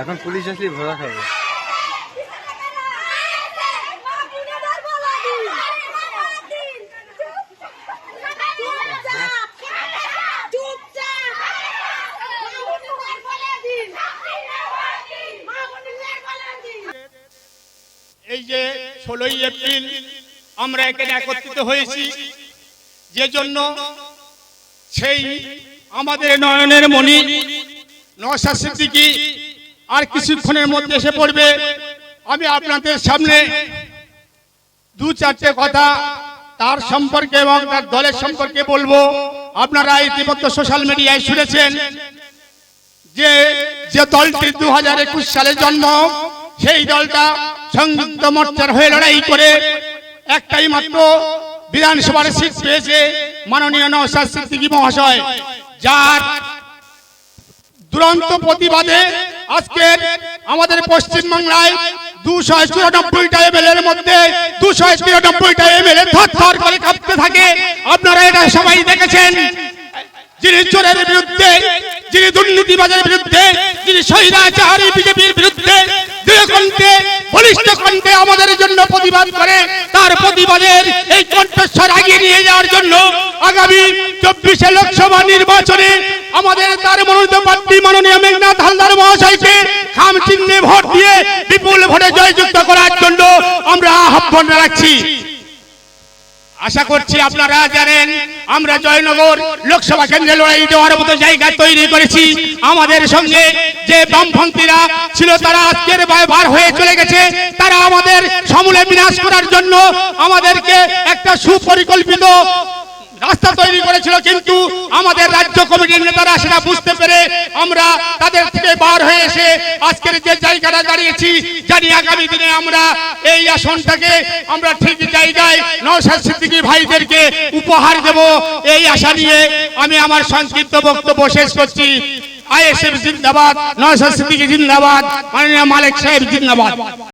এখন পুলিশ আসলে ভরা খাবে। এই যে ষোলোই এপ্রিল আমরা এখানে একত্রিত হয়েছি যে জন্য সেই আমাদের নয়নের মণি নশা সিদ্দিকি আর কিছুক্ষণের মধ্যে এসে পড়বে। আমি আপনাদের সামনে দু চারটে কথা তার সম্পর্কে এবং তার দলের সম্পর্কে বলব। আপনারা ইতিমধ্যে সোশ্যাল মিডিয়ায় শুনেছেন যে যে দলটি দু হাজার একুশ সালে জন্ম, সেই দলটা সংযুক্ত মোর্চার হয়ে লড়াই করে একটাই মাত্র বিধানসভার সিট পেয়েছে মাননীয় নওশাদ সিদ্দিকী মহাশয়। যার দুরন্ত প্রতিবাদে আজকের আমাদের পশ্চিমবাংলায় দুশো চুরানব্বইটা এমএলএর মধ্যে, দুশো চুরানব্বইটা এমএলএ থর থর করে কাঁপতে থাকে। আপনারা এটা সবাই দেখেছেন। যিনি চোরের বিরুদ্ধে, যিনি দুর্নীতিবাজের বিরুদ্ধে, যিনি স্বৈরাচারী বিজেপির বিরুদ্ধে দৃঢ়কণ্ঠে বলিষ্ঠ কণ্ঠে আমাদের জন্য প্রতিবাদ করে প্রতিবাদের এই কণ্ঠস্বর আগিয়ে নিয়ে যাওয়ার জন্য আগামী চব্বিশে লোকসভা নির্বাচনে আমাদের তার মনোনীত প্রার্থী মাননীয় মেঘনাথ হালদার মহাশয়কে খাম চিহ্নে ভোট দিয়ে বিপুল ভোটে জয়যুক্ত করার জন্য আমরা আহ্বান রাখছি আশা করছি আপনারা জানেন, আমরা জয়নগর লোকসভা কেন্দ্রে লড়াই দেওয়ার মতো জায়গা তৈরি করেছি। আমাদের সঙ্গে যে বামপন্থীরা ছিল, তারা আজকের ভয় বার হয়ে চলে গেছে। তারা আমাদের সমূলে বিনাশ করার জন্য আমাদেরকে একটা সুপরিকল্পিত রাস্তা তৈরি করেছিল, কিন্তু আমাদের রাজ্য কমিটির নেতারা সেটা বুঝতে পেরে আমরা তাদের থেকে বার হয়ে এসে আজকের যে জায়গাটা দাঁড়িয়েছি, জানি আগামী দিনে আমরা এই আসনটাকে আমরা ঠিক জায়গায় নওশাদ সিদ্দিকী ভাইদেরকে উপহার দেব। এই আশা নিয়ে আমি আমার সংক্ষিপ্ত বক্তব্য শেষ করছি। আইএসএফ জিন্দাবাদ, নওশাদ সিদ্দিকী জিন্দাবাদ, মাননীয় মালিক সাহেব জিন্দাবাদ।